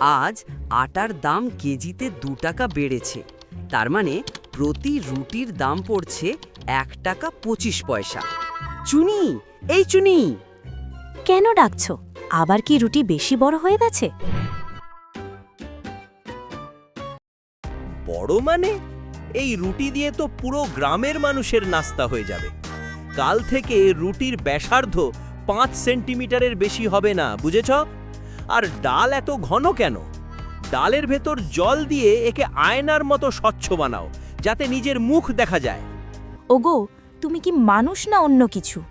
আজ আটার দাম কেজিতে দু টাকা বেড়েছে। তার মানে প্রতি রুটির দাম পড়ছে এক টাকা পঁচিশ পয়সা। চুনি এই চুনি। কেন ডাকছ? আবার কি রুটি বেশি বড় হয়ে গেছে? বড় মানে? এই রুটি দিয়ে তো পুরো গ্রামের মানুষের নাস্তা হয়ে যাবে। কাল থেকে রুটির ব্যাসার্ধ পাঁচ সেন্টিমিটারের বেশি হবে না বুঝেছ? আর ডাল এত ঘন কেন? ডালের ভেতর জল দিয়ে একে আয়নার মতো স্বচ্ছ বানাও যাতে নিজের মুখ দেখা যায়। ওগো তুমি কি মানুষ না অন্য কিছু?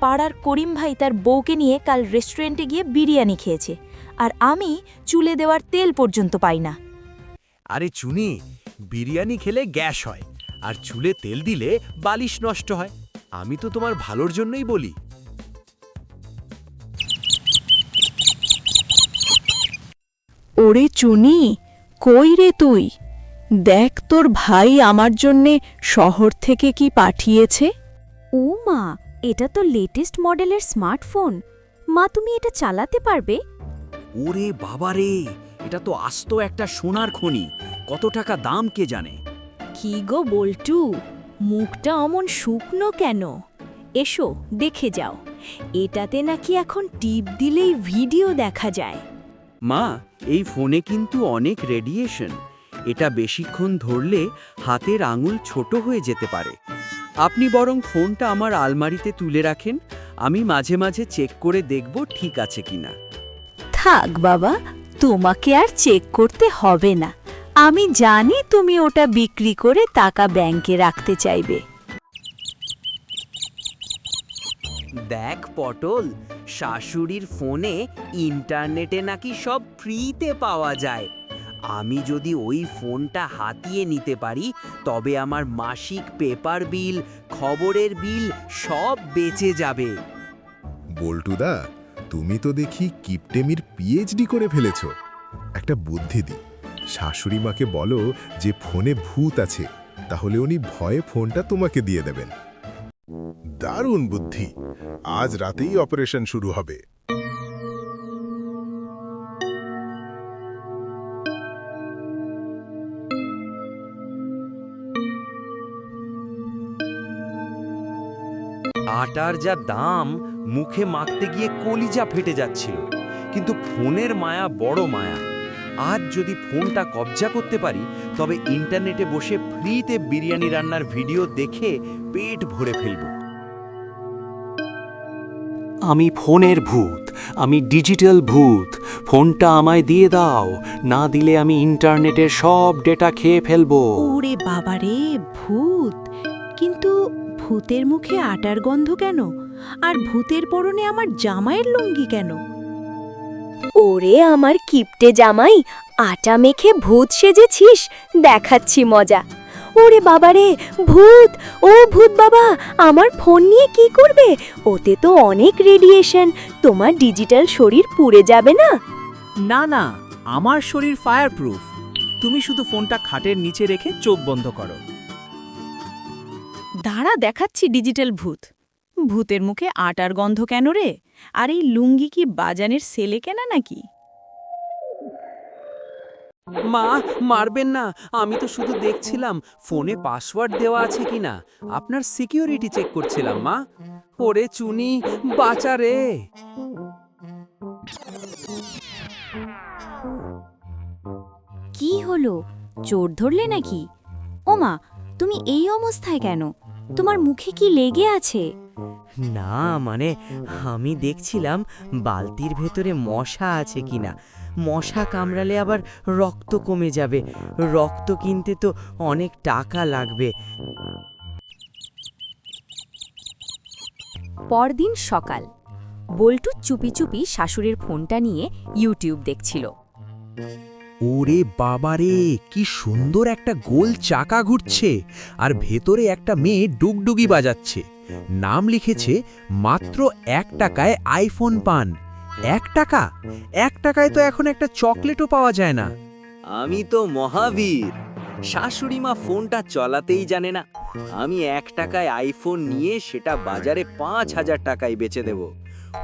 পাড়ার করিম ভাই তার বউকে নিয়ে কাল রেস্টুরেন্টে গিয়ে বিরিয়ানি খেয়েছে আর আমি চুলে দেওয়ার তেল পর্যন্ত পাই না। আরে চুনি বিরিয়ানি খেলে গ্যাস হয় আর চুলে তেল দিলে বালিশ নষ্ট হয়। আমি তো তোমার ভালোর জন্যই বলি। ওরে চুনি কই রে তুই? দেখ তোর ভাই আমার জন্যে শহর থেকে কি পাঠিয়েছে? ও মা এটা তো লেটেস্ট মডেলের স্মার্টফোন। মা তুমি এটা চালাতে পারবে? ওরে বাবা রে এটা তো আস্ত একটা সোনার খনি। কত টাকা দাম কে জানে? কি গো বল্টু মুখটা অমন শুকনো কেন? এসো দেখে যাও। এটাতে নাকি এখন টিপ দিলেই ভিডিও দেখা যায়। মা, এই ফোনে কিন্তু অনেক রেডিয়েশন এটা বেশিক্ষণ ধরলে হাতের আঙুল ছোট হয়ে যেতে পারে। আপনি বরং ফোনটা আমার আলমারিতে তুলে রাখেন, আমি মাঝে মাঝে চেক করে দেখব ঠিক আছে কিনা। থাক বাবা, তোমাকে আর চেক করতে হবে না। আমি জানি তুমি ওটা বিক্রি করে টাকা ব্যাংকে রাখতে চাইবে। দেখ পটল, শাশুড়ির ফোনে ইন্টারনেটে নাকি সব ফ্রিতে পাওয়া যায়। আমি যদি ওই ফোনটা হাতিয়ে নিতে পারি, তবে আমার মাসিক পেপার বিল, খবরের বিল সব বেঁচে যাবে। বল্টুদা, তুমি তো দেখি কিপটেমির পিএইচডি করে ফেলেছ। একটা বুদ্ধি দি। শাশুড়ি মাকে বলো যে ফোনে ভূত আছে, তাহলে উনি ভয়ে ফোনটা তোমাকে দিয়ে দেবেন। দারুণ বুদ্ধি। আজ রাতেই অপারেশন শুরু হবে। আটার যা দাম, মুখে মাখতে গিয়ে কলিজা ফেটে যাচ্ছিল। কিন্তু ফোনের মায়া বড় মায়া। আজ যদি ফোনটা কবজা করতে পারি তবে ইন্টারনেটে বসে ফ্রিতে বিরিয়ানি রান্নার ভিডিও দেখে পেট ভরে ফেলব। আমি ফোনের ভূত আমি ডিজিটাল ভূত ফোনটা আমায় দিয়ে দাও না দিলে আমি ইন্টারনেটের সব ডেটা খেয়ে ফেলব। ওরে বাবারে ভূত! কিন্তু ভূতের মুখে আটার গন্ধ কেন? আর ভূতের পরনে আমার জামাইয়ের লুঙ্গি কেন? ওরে আমার কিপটে জামাই আটা মেখে ভূত সেজেছিস? দেখাচ্ছি মজা। ওরে বাবারে ভূত! ও ভূত বাবা আমার ফোন নিয়ে কি করবে? ওতে তো অনেক রেডিয়েশন তোমার ডিজিটাল শরীর পুড়ে যাবে না? না না আমার শরীর ফায়ার প্রুফ তুমি শুধু ফোনটা খাটের নিচে রেখে চোখ বন্ধ করো। দাঁড়া দেখাচ্ছি ডিজিটাল ভূত। ভূতের মুখে আটার গন্ধ কেন রে? আর এই লুঙ্গি কি বাজানের সেলে কেনা নাকি? মা মারবেন না। আমি তো শুধু দেখছিলাম ফোনে পাসওয়ার্ড দেওয়া আছে কিনা। আপনার সিকিউরিটি চেক করছিলাম মা। ওরে চুনি বাঁচা রে। কি হলো? চোর ধরলে নাকি? ওমা তুমি এই অবস্থায় কেন? তোমার মুখে কি লেগে আছে? না মানে আমি দেখছিলাম বালতির ভেতরে মশা আছে কিনা। মশা কামড়ালে আবার রক্ত কমে যাবে। রক্ত কিনতে তো অনেক টাকা লাগবে। পরদিন সকাল বল্টু চুপি চুপি শাশুড়ির ফোনটা নিয়ে ইউটিউব দেখছিল। ওরে বাবারে কি সুন্দর একটা গোল চাকা ঘুরছে আর ভেতরে একটা মেয়ে ডুগডুগি বাজাচ্ছে। নাম লিখেছে মাত্র এক টাকায় আইফোন পান। এক টাকা? এক টাকায় তো এখন একটা চকলেটও পাওয়া যায় না। আমি তো মহাবীর। শাশুড়ি মা ফোনটা চলাতেই জানে না। আমি এক টাকায় আইফোন নিয়ে সেটা বাজারে পাঁচ হাজার টাকায় বেচে দেব।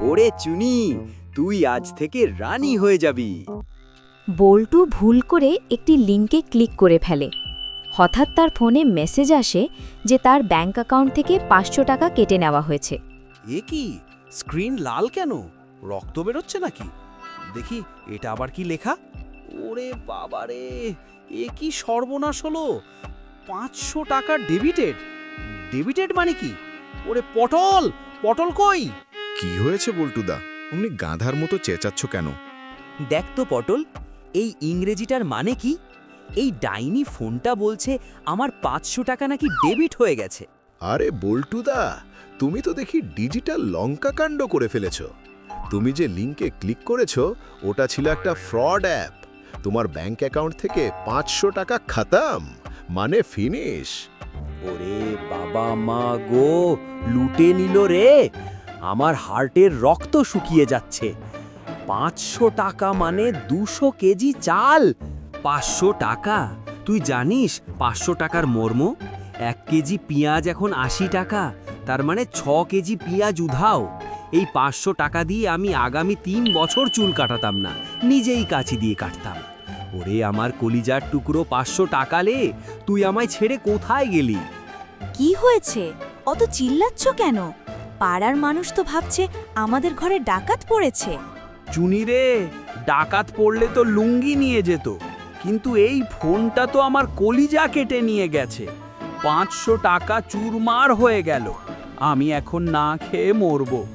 ওরে চুনি তুই আজ থেকে রানী হয়ে যাবি। বল্টু ভুল করে একটি লিঙ্কে ক্লিক করে ফেলে। হঠাৎ তার ফোনে মেসেজ আসে যে তার ব্যাংক অ্যাকাউন্ট থেকে পাঁচশো টাকা কেটে নেওয়া হয়েছে। এ কি? স্ক্রিন লাল কেন? রক্ত বেরোচ্ছে নাকি? দেখি এটা আবার কি লেখা? ওরে বাবারে এ কি সর্বনাশ হলো? পাঁচশো টাকা ডেবিটেড? ডেবিটেড মানে কি? ওরে পটল! পটল কই? কি হয়েছে বল্টুদা? অমনি গাধার মতো চেঁচাচ্ছ কেন? দেখ তো পটল এই ইংরেজিটার মানে কি? এই ডাইনি ফোনটা বলছে আমার পাঁচশো টাকা নাকি ডেবিট হয়ে গেছে। আরে বল্টুদা তুমি তো দেখি ডিজিটাল লঙ্কা কাণ্ড করে ফেলেছ। তুমি যে লিঙ্কে ক্লিক করেছ ওটা ছিল একটা ফ্রড অ্যাপ। তোমার ব্যাংক অ্যাকাউন্ট থেকে পাঁচশো টাকা খাতাম মানে ফিনিশ। ওরে বাবা মা গো লুটে নিল রে। আমার হার্টের রক্ত শুকিয়ে যাচ্ছে। পাঁচশো টাকা মানে দুশো কেজি চাল। পাঁচশো টাকা? তুই জানিস পাঁচশো টাকার মর্ম? এক কেজি পেঁয়াজ এখন আশি টাকা তার মানে ছ কেজি পেঁয়াজ উধাও। এই পাঁচশো টাকা দিয়ে আমি আগামী তিন বছর চুল কাটাতাম না নিজেই কাচি দিয়ে কাটতাম। ওরে আমার কলিজার টুকরো পাঁচশো টাকা লে তুই আমায় ছেড়ে কোথায় গেলি? কি হয়েছে? অত চিল্লাচ্ছ কেন? পাড়ার মানুষ তো ভাবছে আমাদের ঘরে ডাকাত পড়েছে। চুনি রে ডাকাত পড়লে তো লুঙ্গি নিয়ে যেত। কিন্তু এই ফোনটা তো আমার কলিজা কেটে নিয়ে গেছে। পাঁচশো টাকা চুরমার হয়ে গেল। আমি এখন না খেয়ে মরব।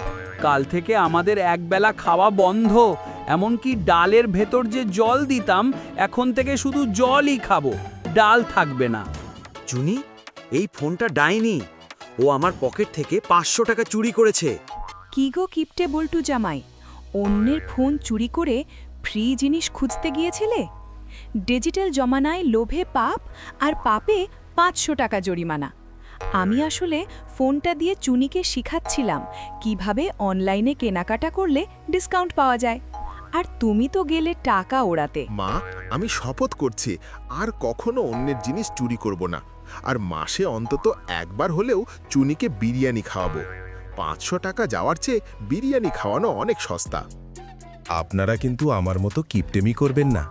কাল থেকে আমাদের একবেলা খাওয়া বন্ধ। এমনকি ডালের ভেতর যে জল দিতাম এখন থেকে শুধু জলই খাব। ডাল থাকবে না। চুনি এই ফোনটা ডাইনি। ও আমার পকেট থেকে পাঁচশো টাকা চুরি করেছে। কি গো কিপটে বল্টু জামাই? অন্যের ফোন চুরি করে ফ্রি জিনিস খুঁজতে গিয়েছিলে? ডিজিটাল জমানায় লোভে পাপ আর পাপে পাঁচশো টাকা জরিমানা। আমি আসলে ফোনটা দিয়ে চুনিকে শিখাচ্ছিলাম কীভাবে অনলাইনে কেনাকাটা করলে ডিসকাউন্ট পাওয়া যায়। আর তুমি তো গেলে টাকা ওড়াতে। মা আমি শপথ করছি আর কখনো অন্যের জিনিস চুরি করব না। আর মাসে অন্তত একবার হলেও চুনিকে বিরিয়ানি খাওয়াবো। পাঁচশো টাকা যাওয়ার চেয়ে বিরিয়ানি খাওয়ানো অনেক সস্তা। আপনারা কিন্তু আমার মতো কিপটেমি করবেন না।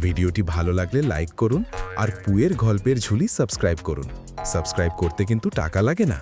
ভিডিওটি ভালো লাগলে লাইক করুন আর পুয়ের গল্পের ঝুলি সাবস্ক্রাইব করুন। সাবস্ক্রাইব করতে কিন্তু টাকা লাগে না।